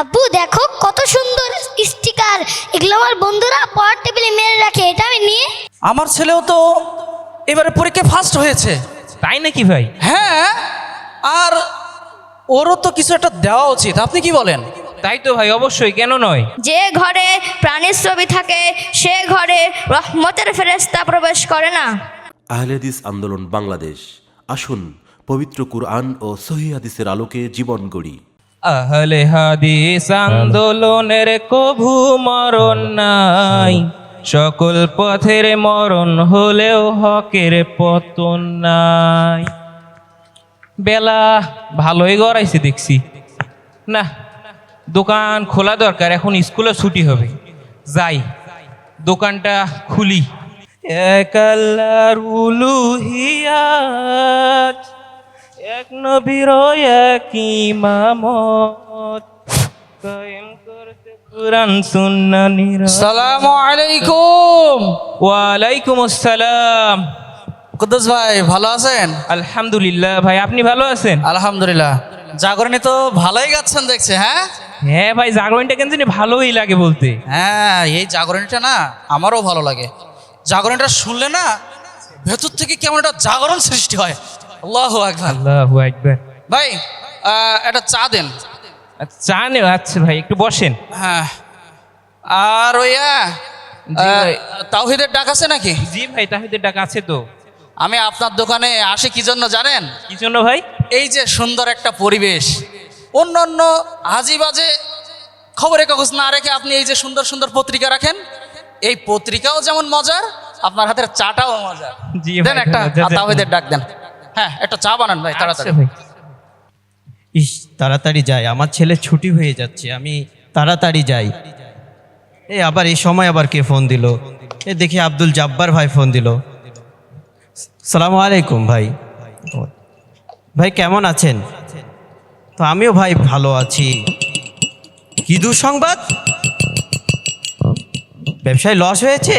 আব্বু দেখো কত সুন্দর স্টিকার এগুলো আমার বন্ধুরা পড়ার টেবিলে মেরে রাখে এটা আমি নিয়ে আমার ছেলেও তো এবারে পরীক্ষায় ফার্স্ট হয়েছে। তাই নাকি ভাই? হ্যাঁ আর ওরও তো কিছু একটা দেওয়া উচিত। আপনি কি বলেন? তাই তো ভাই অবশ্যই কেন নয়? যে ঘরে প্রাণীর ছবি থাকে সে ঘরে রহমতের ফেরেস্তা প্রবেশ করে না। আহলেদিস আন্দোলন বাংলাদেশ। আসুন পবিত্র কুরআন ও সহি হাদিসের আলোকে জীবন গড়ি। আহলে হাদিস আন্দোলনের কভু মরণ নাই। সকল পথের মরণ হলেও হকের পতন নাই। বেলা, ভালোই গড়াইছে দেখছি। না, দোকান খোলা দরকার, এখন স্কুলে ছুটি হবে। যাই, দোকানটা খুলি। এক আল্লাহর উলুহিয়াত। এক নবীর এক ইমামত কায়েম করতে কুরআন সুন্নাহ নিরা সালাম আলাইকুম। ওয়ালাইকুম আসসালাম। কুদ্দুস ভাই ভালো আছেন? আলহামদুলিল্লাহ ভাই আপনি ভালো আছেন? আলহামদুলিল্লাহ। জাগরণে তো ভালোই গাচ্ছেন দেখছে হ্যাঁ? হ্যাঁ ভাই জাগরণটা কেন জানি ভালোই লাগে বলতে। হ্যাঁ এই জাগরণটা না আমারও ভালো লাগে। জাগরণটা শুনলে না ভেতর থেকে কেমন একটা জাগরণ সৃষ্টি হয়। আল্লাহ একবার আল্লাহু আকবার। ভাই একটা চা দেন। আচ্ছা, চা নেও আচ্ছা ভাই একটু বসেন। হ্যাঁ। আর ওইয়া। তাওহিদের ডাক আছে নাকি? জি ভাই তাহিদের ডাক আছে তো। আমি আপনার দোকানে আসি কি জন্য জানেন? কি জন্য ভাই? এই যে সুন্দর একটা পরিবেশ। অন্য অন্য হাজি বাজে খবরের কাগজ না রেখে আপনি এই যে সুন্দর সুন্দর পত্রিকা রাখেন এই পত্রিকাও যেমন মজার আপনার হাতের চাটাও মজার। দেন একটা। তাওহিদের ডাক দেন। হ্যাঁ একটা চা বানান ভাই তাড়াতাড়ি। আচ্ছা ভাই। ইস তাড়াতাড়ি যাই আমার ছেলে ছুটি হয়ে যাচ্ছে আমি তাড়াতাড়ি যাই। এই আবার এই সময় আবার কে ফোন দিল? এ দেখি আব্দুল জাব্বার ভাই ফোন দিল। সালাম আলাইকুম ভাই। ভাই কেমন আছেন? তো আমিও ভাই ভালো আছি। কি দুঃসংবাদ? ব্যবসায় লস হয়েছে?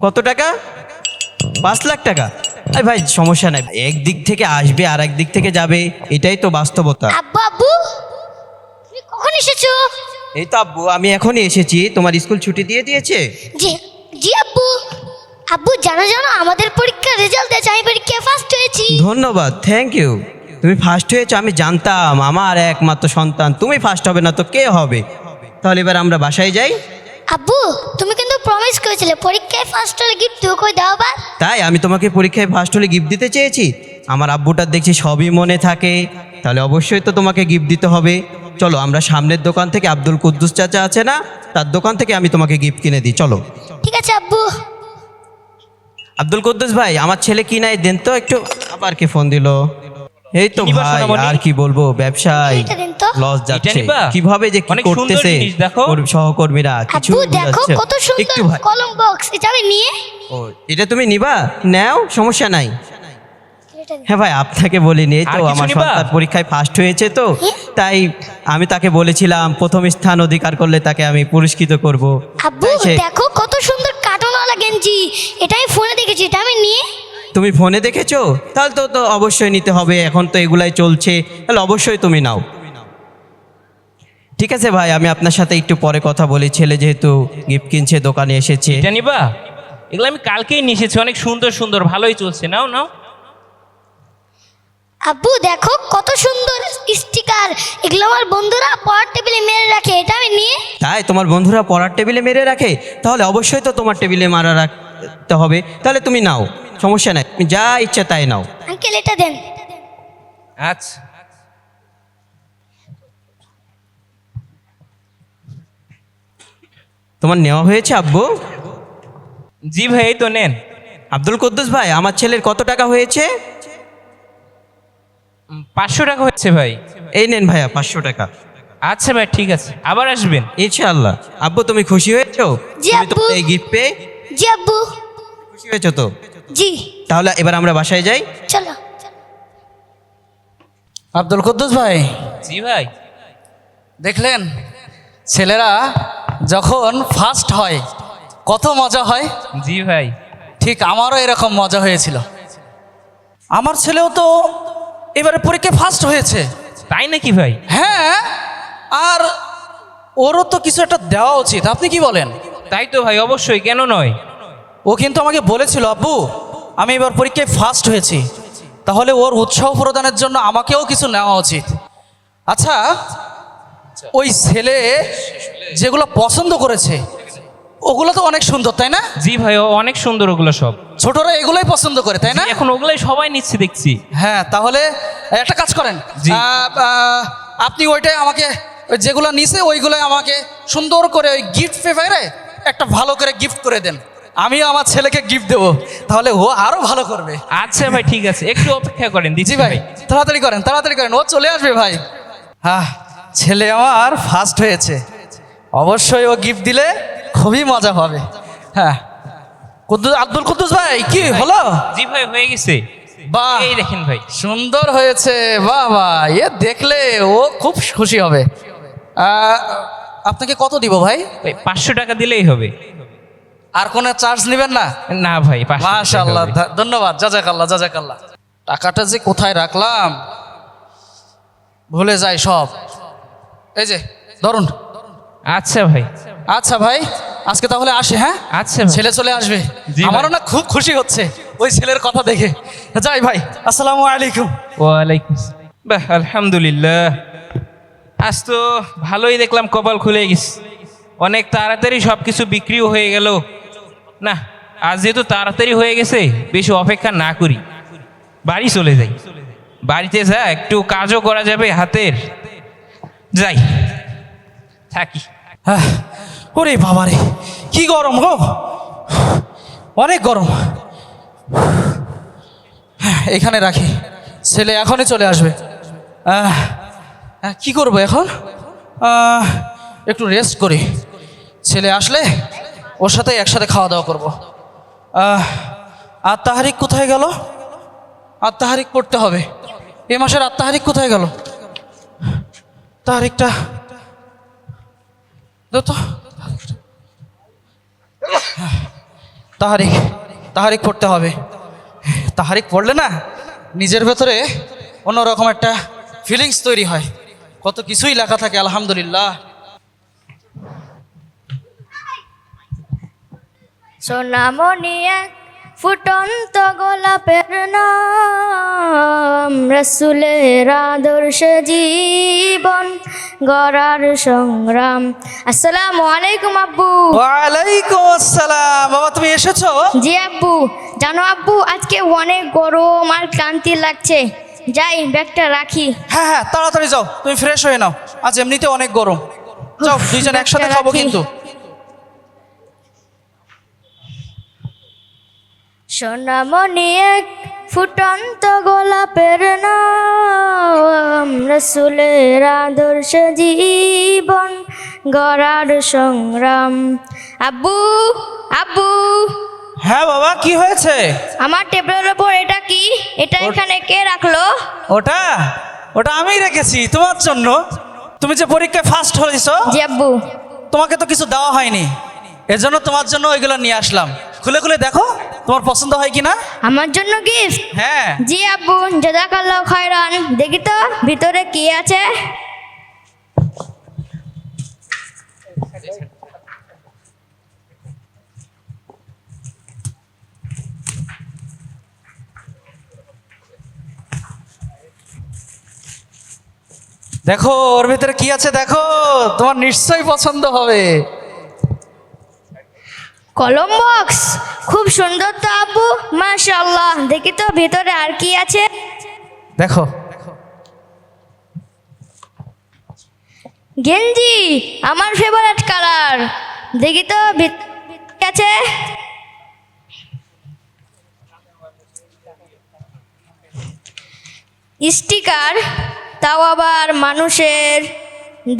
কত টাকা? পাঁচ লাখ টাকা। আরে ভাই সমস্যা নাই। এক দিক থেকে আসবে আর এক দিক থেকে যাবে এটাই তো বাস্তবতা। আব্বু আব্বু তুমি কখন এসেছ? এই তো আব্বু আমি এখনই এসেছি তোমার স্কুল ছুটি দিয়ে দিয়েছে? জি জি আব্বু। আব্বু জানো জানো আমাদের পরীক্ষার রেজাল্ট আছে আমি পরীক্ষায় ফার্স্ট হয়েছি। ধন্যবাদ থ্যাংক ইউ তুমি ফার্স্ট হয়েছো আমি জানতাম আমার একমাত্র সন্তান তুমি ফার্স্ট হবে না তো কে হবে? তাহলে এবার আমরা বাসায় যাই। আব্বু তুমি কিন্তু প্রমিস করেছিলে পরীক্ষায় ফার্স্ট হলে গিফট তুমি করে দাও বা তাই আমি তোমাকে পরীক্ষায় ফার্স্ট হলে গিফট দিতে চেয়েছি? আমার আব্বুটার দেখছি সবই মনে থাকে। তাহলে অবশ্যই তো তোমাকে গিফট দিতে হবে। চলো আমরা সামনের দোকান থেকে আব্দুল কুদ্দুস চাচা আছে না? তার দোকান থেকে আমি তোমাকে গিফট কিনে দিই চলো। ঠিক আছে আব্বু। আব্দুল কুদ্দুস ভাই আমার ছেলে কি নাই? দেন তো একটু আবার কে ফোন দিল। এই তো ভাই আর কি বলব? ব্যবসায়। লস যাচ্ছে। কীভাবে যে কি করতেছে জিনিস, দেখো। ওর সহকর্মীরা কিছু দেখো কত সুন্দর কলম বক্স। এটা আমি নিয়ে? ও এটা তুমি নিবা? নাও সমস্যা নাই। হ্যাঁ ভাই আপনাকে বলিনি এই তো আমার সন্তান পরীক্ষায় ফার্স্ট হয়েছে তো। তাই আমি তাকে বলেছিলাম প্রথম স্থান অধিকার করলে তাকে আমি পুরস্কৃত করব। আব্বু দেখো কত সুন্দর কার্টুনওয়ালা গেঞ্জি। এটাই ফোনে দেখেছি এটা আমি নিয়ে? তুমি ফোনে দেখেছ? তাহলে তো তো অবশ্যই নিতে হবে এখন তো এগুলাই চলছে। তাহলে অবশ্যই তুমি নাও। ঠিক আছে ভাই আমি আপনার সাথে একটু পরে কথা বলি। ছেলে যেহেতু গিফট কিনছে দোকানে এসেছে। এটা নিবা? এগুলো আমি কালকেই নিয়ে এসেছি অনেক সুন্দর সুন্দর ভালোই চলছে। নাও নাও। আব্বু দেখো কত সুন্দর স্টিকার। এগুলো আমার বন্ধুরা পড়ার টেবিলে মেরে রাখে এটা আমি নিয়ে তাই তোমার বন্ধুরা পড়ার টেবিলে মেরে রাখে? তাহলে অবশ্যই তো তোমার টেবিলে মারা রাখতে হবে তাহলে তুমি নাও সমস্যা নাই তুমি যা ইচ্ছা তাই নাও। আঙ্কেল এটা দেন। আচ্ছা। তোমার নেওয়া হয়েছে আব্বু? জি ভাই এই তো নেন। আব্দুল কুদ্দুস ভাই আমার ছেলের কত টাকা হয়েছে? পাঁচশো টাকা হয়েছে ভাই। এই নেন ভাইয়া পাঁচশো টাকা। আচ্ছা ভাই ঠিক আছে। আবার আসবেন। ইনশাআল্লাহ। আব্বু তুমি খুশি হয়েছো? জি, তুমি আব্বু। এই গিফট পেয়ে জি আব্বু খুশি হয়েছো তো? জি তাহলে এবার আমরা বাসায় যাই। চলো আব্দুল কুদ্দুস ভাই। জি ভাই। দেখলেন ছেলেরা যখন ফার্স্ট হয় কত মজা হয়? জি ভাই। ঠিক আমারও এরকম মজা হয়েছিল। আমার ছেলেও তো এবারে পরীক্ষা ফার্স্ট হয়েছে। তাই নাকি ভাই? হ্যাঁ আর ওরও তো কিছু একটা দেওয়া উচিত। আপনি কি বলেন? তাই তো ভাই অবশ্যই কেন নয়? ও কিন্তু আমাকে বলেছিল আব্বু আমি এবার পরীক্ষায় ফার্স্ট হয়েছি। তাহলে ওর উৎসাহ প্রদানের জন্য আমাকেও কিছু নেওয়া উচিত। আচ্ছা ওই ছেলে যেগুলো পছন্দ করেছে ওগুলো তো অনেক সুন্দর তাই না? জি ভাই ও অনেক সুন্দর ওগুলো সব। ছোটরা এগুলোই পছন্দ করে তাই না? এখন ওগুলাই সবাই নিচ্ছে দেখছি। হ্যাঁ তাহলে একটা কাজ করেন। আপনি ওইটাই আমাকে যেগুলো নিছে ওইগুলো আমাকে সুন্দর করে ওই গিফট পেপারে একটা ভালো করে গিফট করে দেন। আমিও আমার ছেলেকে গিফট দেবো। তাহলে ও আরও ভালো করবে। আচ্ছা ভাই ঠিক আছে। একটু অপেক্ষা করেন দিচ্ছি ভাই তাড়াতাড়ি করেন তাড়াতাড়ি করেন। ও চলে আসবে ভাই। হ্যাঁ ছেলে আমার ফার্স্ট হয়েছে। অবশ্যই ও গিফট দিলে খুবই মজা হবে। হ্যাঁ। কুদ্দুস আব্দুল কুদ্দুস ভাই কি হলো? জি ভাই হয়ে গেছে। বাহ। এই দেখেন ভাই। সুন্দর হয়েছে। বাহ বাহ। এ দেখলে ও খুব খুশি হবে। আহ, আপনাকে কত দিব ভাই? পাঁচশো টাকা দিলেই হবে। আর কোনো চার্জ নেবেন না? না ভাই মাশাল্লাহ ধন্যবাদ জাজাকাল্লাহ জাজাকাল্লাহ। টাকাটা যে কোথায় রাখলাম? ভুলে যাই সব। এই যে ধরুন। আচ্ছা ভাই। আচ্ছা ভাই আজকে তাহলে আসে হ্যাঁ? আচ্ছা ছেলে চলে আসবে। আমারও না খুব খুশি হচ্ছে ওই ছেলের কথা দেখে। যাই ভাই আসসালামু আলাইকুম। ওয়ালাইকুম। বাহ আলহামদুলিল্লাহ। আজ তো ভালোই দেখলাম কপাল খুলে গেছে। অনেক তাড়াতাড়ি সব কিছু বিক্রিও হয়ে গেল। না আজ যেহেতু তাড়াতাড়ি হয়ে গেছে বেশি অপেক্ষা না করি। বাড়ি চলে যাই। বাড়িতে যা একটু কাজও করা যাবে হাতের। যাই থাকি। ওরে বাবারে কি গরম গো। অনেক গরম। হ্যাঁ, এখানে রাখি। ছেলে এখনই চলে আসবে। আহ, আহ, কি করব এখন? একটু রেস্ট করি। ছেলে আসলে ওর সাথে একসাথে খাওয়া দাওয়া করব। আর কোথায় গেল? আর তাহারিক পড়তে হবে। এ মাসের আর তাহারিক কোথায় গেল? দাও তো। তাহারিক তাহারিক পড়তে হবে। তাহারিক পড়লে না নিজের ভেতরে অন্যরকম একটা ফিলিংস তৈরি হয়। কত কিছুই লেখা থাকে আলহামদুলিল্লাহ। সোনামণি এক ফুটন্ত গোলাপের নাম রসুলের আদর্শ জীবন গড়ার সংগ্রাম। আসসালামু আলাইকুম আব্বু। ওয়ালাইকুম আসসালাম। বাবা তুমি এসেছ? জি আব্বু। জানো আব্বু আজকে অনেক গরম আর ক্লান্তি লাগছে। যাই ব্যাগটা রাখি। হ্যাঁ হ্যাঁ তাড়াতাড়ি যাও তুমি ফ্রেশ হয়ে নাও। আজ এমনিতে অনেক গরম। যাও দুইজন একসাথে খাব কিন্তু। সোনামণি এক ফুটন্ত গোলাপের নাম রসুলের আদর্শ জীবন গড়ার সংগ্রাম। আব্বু আব্বু। হ্যাঁ বাবা কি হয়েছে? আমার টেবিলের ওপর এটা কি? এটা এখানে কে রাখল? ওটা? ওটা আমি রেখেছি তোমার জন্য। তুমি যে পরীক্ষায় ফার্স্ট হয়েছো জি আব্বু। তোমাকে তো কিছু দেওয়া হয়নি। এজন্য তোমার জন্য ওইগুলো নিয়ে আসলাম। খুলে খুলে দেখো তোমার পছন্দ হয় কিনা? আমার জন্য গিফট হ্যাঁ। জি আব্বু জাজাকাল্লাহ খয়রান। দেখি তো ভিতরে কি আছে? দেখো ওর ভিতরে কি আছে দেখো? তোমার নিশ্চয়ই পছন্দ হবে। কলম বক্স? খুব সুন্দর তো আব্বু মাশাআল্লাহ। দেখি তো ভিতরে আর কি আছে। দেখো। গেঞ্জি আমার ফেভারিট কালার দেখি তো আছে? স্টিকার। তাও আবার মানুষের।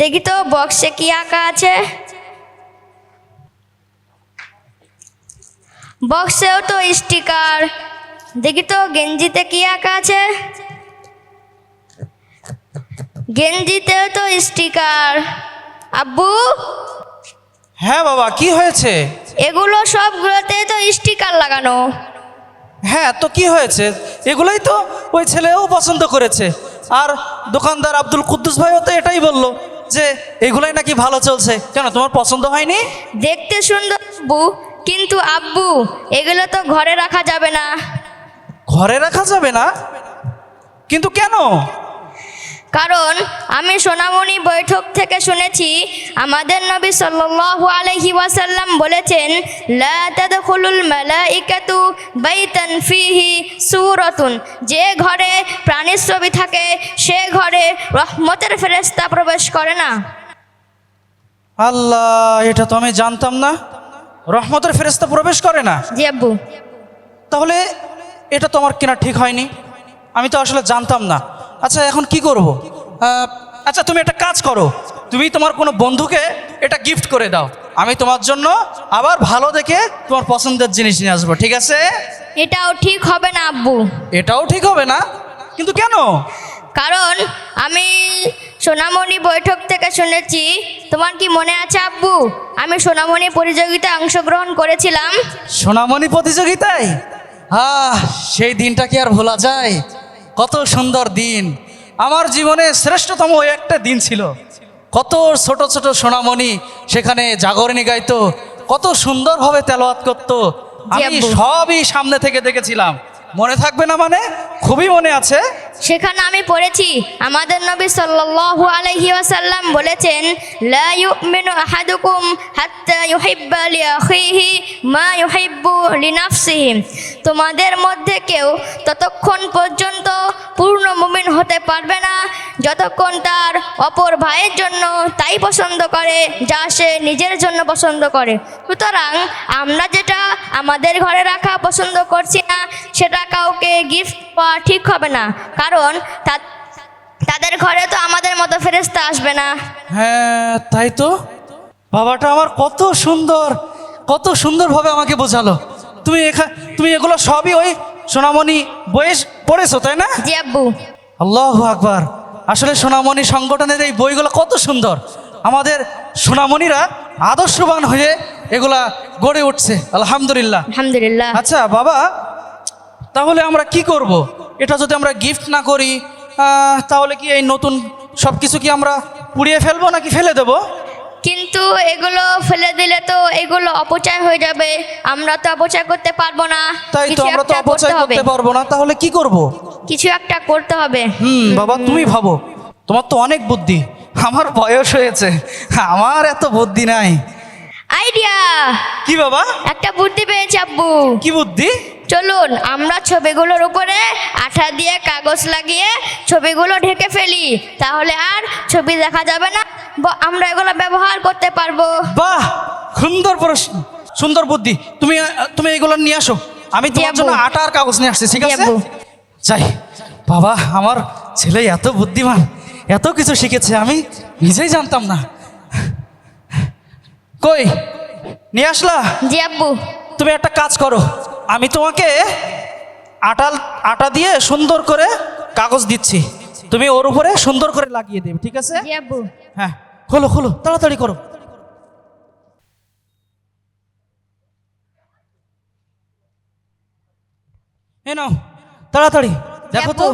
দেখি তো বক্সে কি আঁকা আছে। বক্সেও তো স্টিকার দেখি তো গেঞ্জিতে কি আঁকা আছে। গেঞ্জিতেও তো স্টিকার আব্বু? হ্যাঁ বাবা কি হয়েছে? এগুলো সবগুলোতে তো স্টিকার লাগানো। হ্যাঁ তো কি হয়েছে? এগুলোই তো ওই ছেলেও পছন্দ করেছে। আর দোকানদার আব্দুল কুদ্দুস ভাইও তো এটাই বলল যে এগুলাই নাকি ভালো চলছে। কেন তোমার পছন্দ হয়নি? দেখতে সুন্দর আব্বু কিন্তু আব্বু এগুলো তো ঘরে রাখা যাবে না। ঘরে রাখা যাবে না? কিন্তু কেন? কারণ আমি সোনামণি বৈঠক থেকে শুনেছি আমাদের নবী সাল্লাল্লাহু আলাইহি ওয়াসাল্লাম বলেছেন লা তাদখুলুল মালাইকাতু বাইতান ফিহি সূরাতুন। যে ঘরে প্রাণীর ছবি থাকে সে ঘরে রহমতের ফেরেশতা প্রবেশ করে না। আল্লাহ এটা তো আমি জানতাম না। রহমতের ফেরেস্তা প্রবেশ করে না। জি আব্বু। তাহলে এটা তো আমার কেনা ঠিক হয়নি। আমি তো আসলে জানতাম না। আচ্ছা এখন কি করব? আচ্ছা তুমি একটা কাজ করো। তুমি তোমার কোনো বন্ধুকে এটা গিফট করে দাও। আমি তোমার জন্য আবার ভালো দেখে তোমার পছন্দের জিনিস নিয়ে আসব ঠিক আছে? এটাও ঠিক হবে না আব্বু। এটাও ঠিক হবে না? কিন্তু কেন? কারণ আমি সোনামণি বৈঠক থেকে শুনেছি তোমার কি মনে আছে আব্বু? আমি সোনামণি প্রতিযোগিতায় অংশগ্রহণ করেছিলাম। সোনামণি প্রতিযোগিতায়? আহ সেই দিনটা কি আর ভোলা যায়? কত সুন্দর দিন। আমার জীবনে শ্রেষ্ঠতম ওই একটা দিন ছিল। কত ছোট ছোট সোনামণি সেখানে জাগরণী গাইতো কত সুন্দরভাবে তেলোয়াত করতো। আমি সবই সামনে থেকে দেখেছিলাম। মনে থাকবে না মানে? খুবই মনে আছে। সেখানে আমি পড়েছি, আমাদের নবী সাল্লাল্লাহু আলাইহি ওয়াসাল্লাম বলেছেন, লা ইউমিনু আহাদুকুম হাত্তা ইউহিব্বা লিআখিহি মা ইউহিব্বু লিনাফসিহি। তোমাদের মধ্যে কেউ ততক্ষণ পর্যন্ত পূর্ণ মুমিন হতে পারবে না, যতক্ষণ তার অপর ভাইয়ের জন্য তাই পছন্দ করে, যা সে নিজের জন্য পছন্দ করে। সুতরাং আমরা যেটা আমাদের ঘরে রাখা পছন্দ করছি না, সেটা কাউকে গিফট পাওয়া ঠিক হবে না। কারণ তাদের ঘরে তো আমাদের মতো ফেরেস্তা আসবে না। হ্যাঁ তাই তো? বাবাটা আমার কত সুন্দর কত সুন্দরভাবে আমাকে বোঝালো। তুমি এখা তুমি এগুলো সবই ওই সোনামণি বয়স পড়েছো তাই না? জি আব্বু। আল্লাহ আকবার। আসলে সোনামণি সংগঠনের এই বইগুলো কত সুন্দর। আমাদের সোনামণিরা আদর্শবান হয়ে এগুলা গড়ে উঠছে। আলহামদুলিল্লাহ। আলহামদুলিল্লাহ। আচ্ছা বাবা তাহলে আমরা কি করব? এটা যদি আমরা গিফট না করি তাহলে কি এই নতুন সব কিছু কি আমরা পুড়িয়ে ফেলব নাকি ফেলে দেবো? কিন্তু এগুলো ফেলে দিলে তো এগুলো অপচয় হয়ে যাবে। আমরা তো অপচয় করতে পারব না। তাই তো আমরা তো অপচয় করতে পারব না তাহলে কি করব? কিছু একটা করতে হবে। হুম বাবা তুমি ভাবো। তোমার তো অনেক বুদ্ধি। আমার বয়স হয়েছে। আমার এত বুদ্ধি নাই। আইডিয়া কি বাবা? একটা বুদ্ধি পেয়েছি আব্বু। কি বুদ্ধি? চলুন আমরা ছবিগুলোর উপরে আঠা দিয়ে কাগজ লাগিয়ে ছবিগুলো ঢেকে ফেলি। তাহলে আর ছবি দেখা যাবে না আমরা এগুলো ব্যবহার করতে পারব। বাহ সুন্দর প্রশ্ন সুন্দর বুদ্ধি। তুমি তুমি এগুলো নিয়ে আসো। আমি তোমার জন্য আটা আর কাগজ নিয়ে আসছি ঠিক আছে? যাই বাবা আমার ছেলে এত বুদ্ধিমান এত কিছু শিখেছে আমি নিজেই জানতাম না। কই নিয়ে আসলা? জি আব্বু। তুমি একটা কাজ করো আমি তোমাকে আটাল আটা দিয়ে সুন্দর করে কাগজ দিচ্ছি। তুমি ওর উপরে সুন্দর করে লাগিয়ে দেবে ঠিক আছে? হ্যাঁ খোলো খোলো তাড়াতাড়ি করো। এ নাও তাড়াতাড়ি। দেখো তো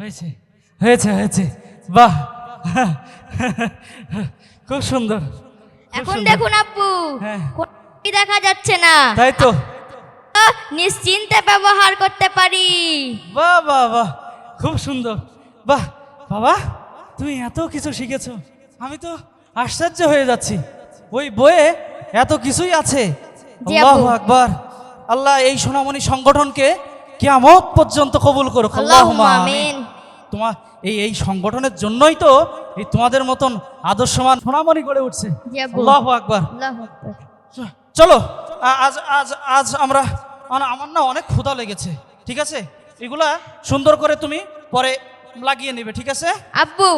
হয়েছে হয়েছে হয়েছে। বাহ। খুব সুন্দর এখন দেখুন আব্বু হ্যাঁ। দেখা যাচ্ছে না। তাই তো। নিশ্চিন্তে ব্যবহার করতে পারি। বাহ বাহ বাহ। খুব সুন্দর। বাহ বাবা তুমি এত কিছু শিখেছো। আমি তো আশ্চর্য হয়ে যাচ্ছি। ওই বইয়ে এত কিছুই আছে। আল্লাহ। আকবার। আল্লাহ এই সোনামণি সংগঠনকে কিয়ামত পর্যন্ত কবুল করো আল্লাহুম্মা আল্লাহুম্মা আমিন। তোমার এই এই সংগঠনের জন্যই তো এই তোমাদের মতন আদর্শমান সোনামণি গড়ে উঠছে। আল্লাহ আকবার। চলো আজ আজ আজ আমরা মানে আমার না অনেক ক্ষুধা লেগেছে ঠিক আছে? এগুলা সুন্দর করে তুমি পরে লাগিয়ে নেবে ঠিক আছে? আব্বু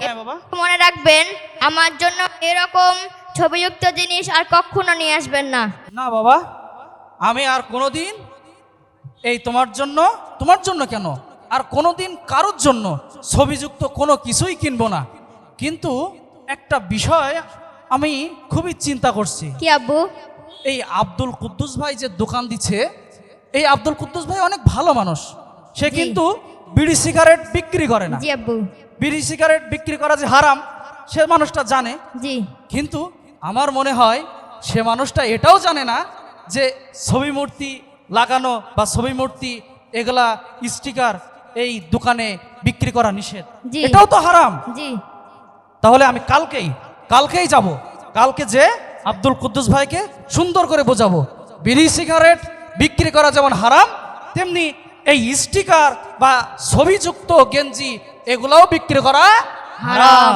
হ্যাঁ বাবা। মনে রাখবেন আমার জন্য এরকম ছবিযুক্ত জিনিস আর কখনো নিয়ে আসবেন না। না বাবা আমি আর কোনোদিন এই তোমার জন্য তোমার জন্য কেন? আর কোনোদিন কারোর জন্য ছবিযুক্ত কোনো কিছুই কিনবো না। কিন্তু একটা বিষয় আমি খুবই চিন্তা করছি। কি আব্বু? এই আব্দুল কুদ্দুস ভাই যে দোকান দিচ্ছে এই আব্দুল কুদ্দুস ভাই অনেক ভালো মানুষ। সে কিন্তু বিড়ি সিগারেট বিক্রি করে না। জি আব্বু। বিড়ি সিগারেট বিক্রি করা যে হারাম সে মানুষটা জানে। জি। কিন্তু আমার মনে হয় সে মানুষটা এটাও জানে না যে ছবি মূর্তি লাগানো বা ছবি মূর্তি এগুলা স্টিকার এই দোকানে বিক্রি করা নিষেধ। এটাও তো হারাম। তাহলে আমি কালকেই কালকেই যাব। কালকে যে আব্দুল কুদ্দুস ভাইকে সুন্দর করে বোঝাবো। বিড়ি সিগারেট বিক্রি করা যেমন হারাম তেমনি এই স্টিকার বা ছবিযুক্ত গেঞ্জি এগুলাও বিক্রি করা হারাম।